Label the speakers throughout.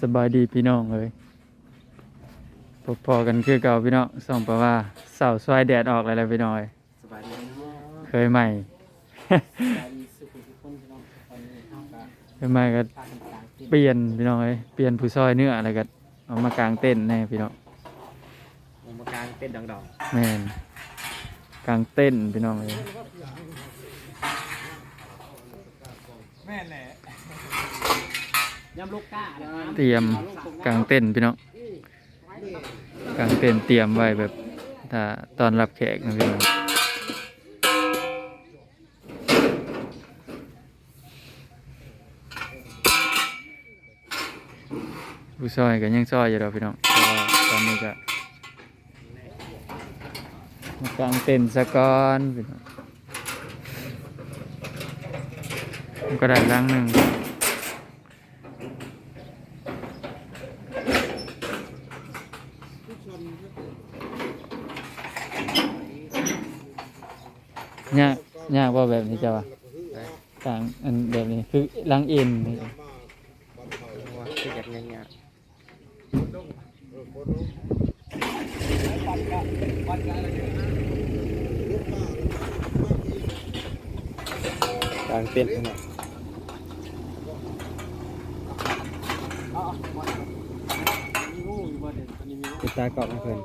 Speaker 1: สบายดีพี่น้องเลยพบพอกันคือเก่าพี่น้องส่องแปลว่าเสาสวายแดดออกแล้วแหละพี่น้อย
Speaker 2: สบายดีเนาะ
Speaker 1: เคยใหม่
Speaker 2: สบายดีสุขทุกคนพี่น้องตอนนี้เฮาก็
Speaker 1: เคยใหม่ก็
Speaker 2: พากันกลางเต็น
Speaker 1: เปลี่ยนพี่น้องเลยเปลี่ยนผู้ซอยเนื้ออะไรก็เอามากางเต้นท์แน่พี่น้อง
Speaker 2: ลงมากลางเต็นท์ดอง
Speaker 1: แม่นกางเต้นท์พี่น้องเลย
Speaker 2: ๆแม่นแหละ
Speaker 1: เตรียมกางเต้นท์พี่น้องกางเต้นท์เตรียมไว้แบบถ้าตอนรับแขกนะพี่น้องผู้ซอยก็ยังซอยอยู่เราพี่น้องตอนนี้ก็มากางเต้นท์สะก่อนพี่น้องก็ได้รังหนึ่ง ยากยากว่าแบบนี้จะว่าต่างอันแบบนี้คือล้างเอ็นนี่
Speaker 2: ว่าคือแบบนี้เนี่ยกลางเต็นท์เนาะติดตากรอบให้เพิ่น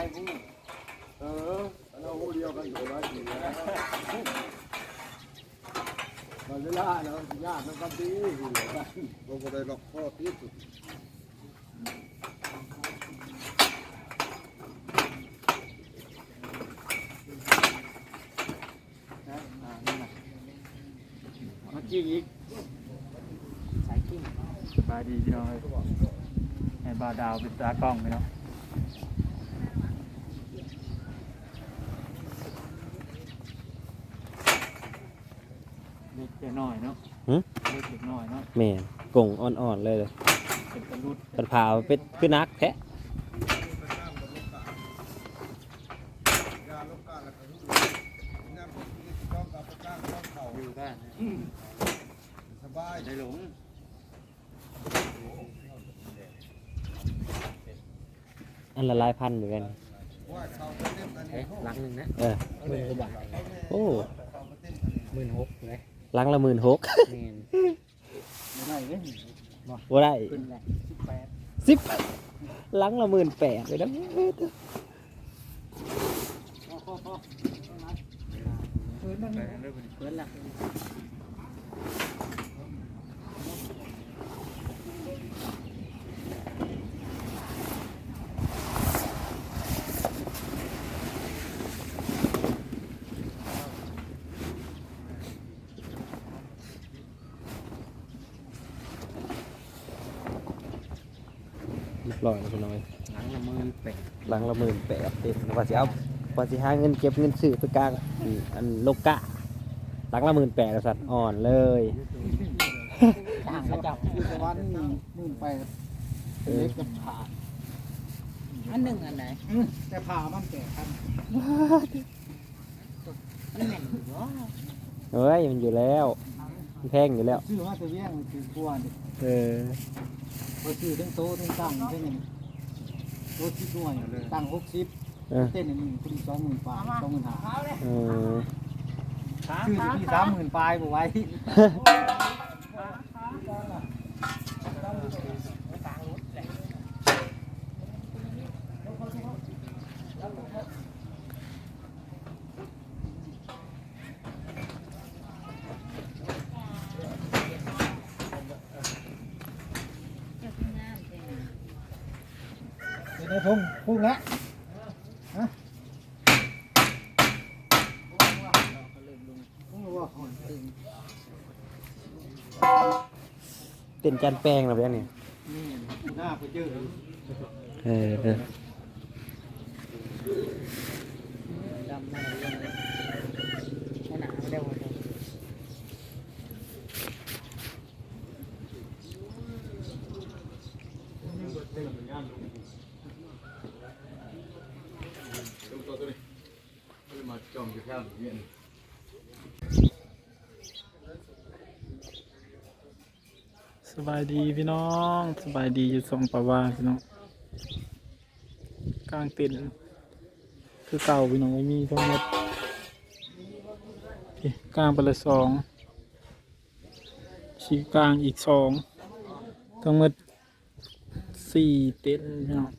Speaker 3: เออเราหูเดียวกันอยู่แล้วอยู่แล้ว มันเวลาเนาะยากมันก็ดีอยู่กันผมก็ได้ล็อกข้อที่สุด
Speaker 2: เมื่อกี้อีกสายกิ้ง
Speaker 1: สบายดีพี่น้องเลยให้บาวดาวเป็นตากล้องพี่น้อง เล็กแต่น้อยเนาะ
Speaker 2: หึ
Speaker 1: เล็กเล็กน้อยเนาะ
Speaker 2: แม่นกงอ่อนๆเลยเลย
Speaker 1: เป็นกระลุด
Speaker 2: กันพาเป็ดคือนักแท้
Speaker 3: ยาลูกกาแล้วก็รู้น้ำพวกนี้ต้องกับประกันต้องเข่า
Speaker 2: อยู่บ้าน
Speaker 3: สบาย
Speaker 2: ได้หลงอันละลายพันเหมือนกัน
Speaker 3: ว่าเขาไปเต้นอันนี้
Speaker 2: เอ๊ะ
Speaker 3: เขา
Speaker 2: ลังหนึ่งนะเออหมื่นกว่าบาทโอ้
Speaker 3: เขาไปเต้นอันนี้
Speaker 2: หมื่นหกเลย ลังละหมื่นหก
Speaker 1: ไม่ได้เลย
Speaker 2: ว่าได้
Speaker 1: ขึ้นแหละสิบแปด
Speaker 2: สิบลังละหมื่นแปดเลยนะ
Speaker 1: เพิ่นนั่นเลย
Speaker 2: เพื่อนหลัก เรียบร้อยแล้วพี่น้อย
Speaker 1: หลังละหมื่นแปด
Speaker 2: หลังละหมื่นแปดเต็มว่าสิเอาว่าสิหาเงินเก็บเงินซื้อไปกลางอันอันโลกะ หลังละหมื่นแปดสัตว์อ่อนเลย
Speaker 1: ต่างกันจับ
Speaker 3: อยู่สวรรค์นี่หมื่นแปด
Speaker 2: เออ
Speaker 3: เล็กกับผ่า
Speaker 4: อันหนึ่งอันไหน
Speaker 3: แต่ผ่ามันแก่ครับ
Speaker 4: มันแม่นอยู่บ่
Speaker 2: เฮ้ยมันอยู่แล้วมัน แพงอยู่แล้ว
Speaker 3: ชื่อว่าจะเลี้ยงมันคือกวน
Speaker 2: เออ
Speaker 3: พอชื่อทั้งโต๊ะทั้งตั้งทั้งนี่โต๊ะสิบหน่วยตั้งหกสิบ
Speaker 2: เออ
Speaker 3: เต้นอันนี้คุณสองหมื่นปลายสองหมื่นห้า
Speaker 2: เออ
Speaker 3: ชื่อที่สามหมื่นปลายบ่ไว้
Speaker 4: เจ้าคุณงามจัง
Speaker 3: เดี๋ยว ได้พุ่งพุ่งแล้วฮะพุ่งแล้วว่า
Speaker 2: เต้นจานแป้งแล้วเพื่อนนี่
Speaker 3: นี่หน้าไปเจอ
Speaker 2: เออเออ
Speaker 4: ดำมาเลยเอาหนาไม่ได้หมดเลย
Speaker 1: ตัวตัวนี้มาจอ
Speaker 5: สบายดีพี่น้องสบายดีอยู่ทรงปะว่าพี่น้องกลางเต็นท์คือเก่าพี่น้องไม่มีทั้งหมดกลางไปละสองชีกลางอีกสองทั้งหมดสี่เต็นท์พี่น้
Speaker 3: อง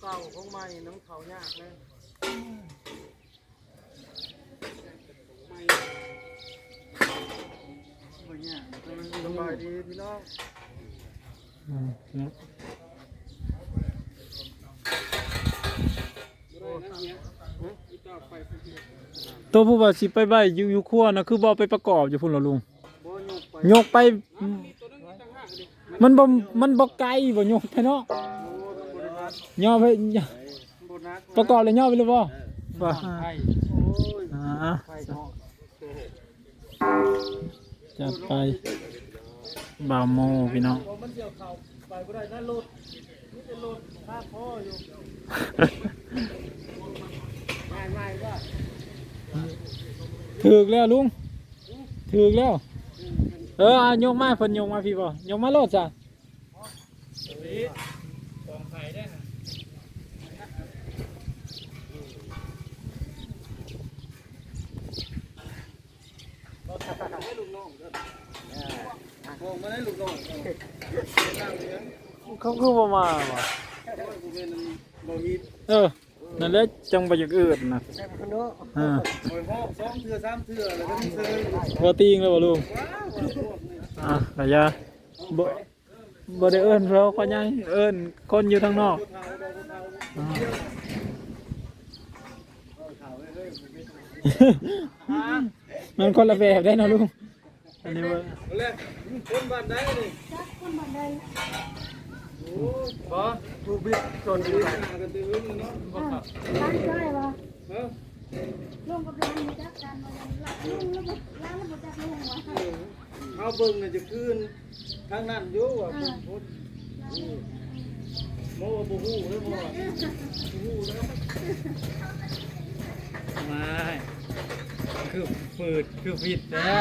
Speaker 3: เก่าของให ม่น้องเขายากเลยสบายดีพี่น้อง
Speaker 5: อืมพี่น้องตัวผู้ว่าสิไปใบอยู่อยู่ครัวนะคือบ่เอาไปประกอบอยู่พุ่นเหรอลุง
Speaker 3: บ่ยกไป
Speaker 5: ยกไป มันบ่มันบ่ไกลบ่ยกไปเนาะ ย่อไปย่อ
Speaker 3: บนัก
Speaker 5: ประกอบเลยย่อไปเลยบ่ว่า
Speaker 3: ไทยโอ้ย
Speaker 5: อ่า
Speaker 3: ไทยเนาะ
Speaker 5: จัดไปบาวโมพี่น้อง
Speaker 3: พอมันเกี่ยวเข่าไปบ่ได้นั่นรถนี่เป็นรถข้าพ่ออยู่ไม่ไม่ก็
Speaker 5: ถึกแล้วลุงถึกแล้ว เออเอายกมาเพิ่นยกมาพี่บ่ยกมาโลดจ้ะ
Speaker 3: โงมาได้ลูกน้องนั่งเลี้ยง
Speaker 5: เขาคือบ่มาบ่
Speaker 3: กูเป็นบ่มี
Speaker 5: เออนั่นแหละจังบ่อยากเอิดนะ
Speaker 3: แค่คนเนาะ
Speaker 5: อ่า
Speaker 3: โอ้ยห้องสองเทื่อสามเทื่อแล้วก็มีเซยว้าว
Speaker 5: บ่ติงแล้วบ่ลุง
Speaker 3: พวกนี้
Speaker 5: อะระยะบ่บ่ได้เอิ้นเราก็ยังเอิ้นคนอยู่ทางนอก
Speaker 3: เท้าได้เท้า
Speaker 5: อ่า
Speaker 3: เท้าเลย
Speaker 5: มันคนละแบบได้เนาะลุง อันนี้ว่า
Speaker 3: แรกคนบ้านใดนี่
Speaker 6: จักคนบันได
Speaker 3: โอ้บ่ถูกบิดจนบิดหน้ากันตื่นเนาะ
Speaker 6: อ้าวร้านใกล้วะ
Speaker 3: เออ
Speaker 6: ลุงกับร้านมีจักกันมาลุงแล้วบ่ร้านแล้วบ่จักลุงวะ
Speaker 3: เอาเบิ่งน่ะจะคืนทางนั้นอยู่ว่าเพิ่นพูดโมว่าบ่ฮู้เด้อบ่ว่าบ่ฮู้เด้อ
Speaker 5: ไม่ คือฝืดคือฟิตนะ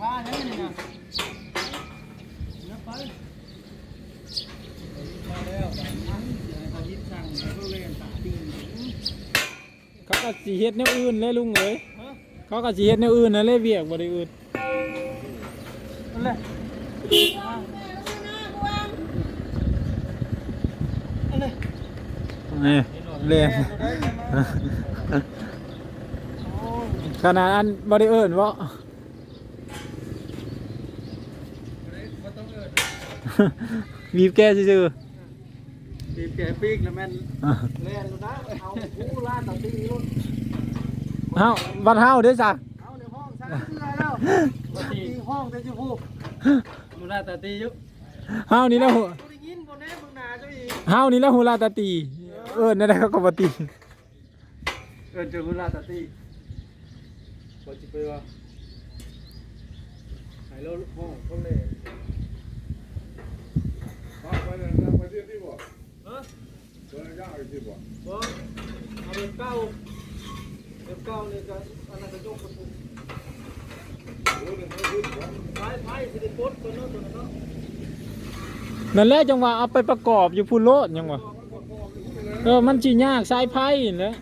Speaker 3: ผ้าเนี่ยนี่นะเดี๋ยวไปมาแล้วบางครั้งเดี๋ยวเขายิดสั่งเขาเล่นตาตีน
Speaker 5: เขาก็สิเฮ็ดแนวอื่นเลยลุงเอ้ย
Speaker 3: ฮะ
Speaker 5: เขาก็สิเฮ็ดแนวอื่นนั่นเลยเวียกบ่ได้อื่น
Speaker 3: นั่นแหละ
Speaker 5: นี่เล่น ขนาดอันบ่ได้เอิ้นบ่บีบแก้ซื่อ
Speaker 3: ตีแกปีกแล้วแม่น
Speaker 5: ๆอะ
Speaker 3: เล่นแล้วนะเอาผู้ล่าตาตีรุ่น
Speaker 5: เฮาบัดเฮาเด้อจ้ะ
Speaker 3: เอาในห้องสร้างเสื้อแล้วตีห้องแต่จะพูดมูลาตาตีอยู่
Speaker 5: เฮานี่แหละหัว
Speaker 3: ได้ยินบ่แน่มึงนาเจ้าอีก
Speaker 5: เฮานี่แหละหัวลาตาตี เอิ้นนั่นแหละเขาก็บ่ตี
Speaker 3: เออเจอมูลาตาตี บ่จิไปว่าหายแล้วห้องคนเล่
Speaker 7: ไปเดินไปเที่ยวที่บ่
Speaker 3: เออ
Speaker 7: เดินย่างไปที่บ่
Speaker 3: บ่เอาแบบเก้าแบบเก้านี่ก็อันนั้นก็ยกประตู
Speaker 7: โอ้เดินไปที่บ่
Speaker 3: ไม้ไม้สิได้ปลดตัวเนาะตัวนั้นเนาะ
Speaker 5: นั่นแหละจังหวะเอาไปประกอบอยู่พุ่นโลดยังวะเออมันสิยากสายไผ่นั่นแหละ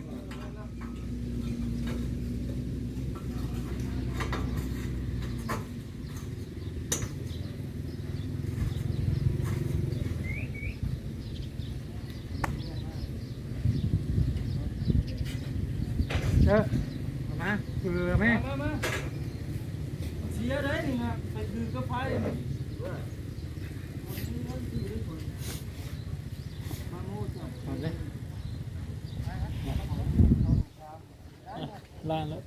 Speaker 3: เออมาคือแม่มามาเสียได้นี่นะไปคือกระไฟ
Speaker 5: เอาเลยล่างแล้ว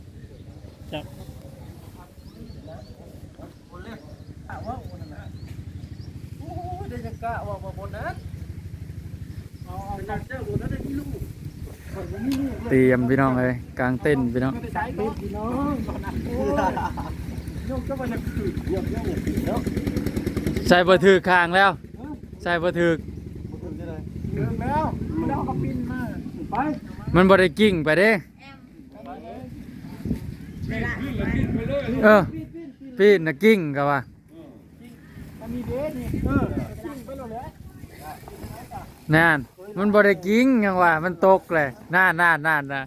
Speaker 5: จับ
Speaker 3: คนเล็กถามว่าคนนั้นโอ้ยได้จะกะว่าบ่บนนั้นเอาเอาเจ้าบนนั้นได้ที่ลูก
Speaker 1: เตรียมพี่น้องเลยกลางเต้นพี่น้อง
Speaker 3: ใช้บิดพี่น้องโยกก็มันจะขืด
Speaker 1: ใส่บ่ถือข้างแล้ว ใส่บ่ถือ
Speaker 3: เดินแล้วมันเอากระปินมาไป
Speaker 1: มันบ่ได้กิ้งไปเด้เออปีนน่ะกิ้งก็ว่า
Speaker 3: มันมีเดสนี่ เออขึ้นไปแล้วแหละ
Speaker 1: นั่นมันบ่ได้กิ้งยังว่า มันตกเลยน่านน่านน่านนะ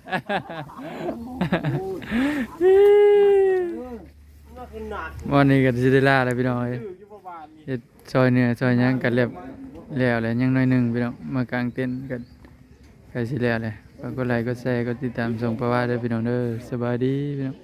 Speaker 1: วันนี้ก็สิได้ลาแล้วพี่น้องเอ้ย
Speaker 3: อยู่อยู่ประมาณนี้
Speaker 1: เฮ็ดซอยเนื้อซอยหยังกันแล้วแล้วแล้วยังน้อยหนึงพี่น้องมากางเต็นท์กันใกล้สิแล้วเลยฝากกดไลค์กดแชร์กดติดตามส่งประวัติเด้อพี่น้องเด้อสบายดีพี่น้อง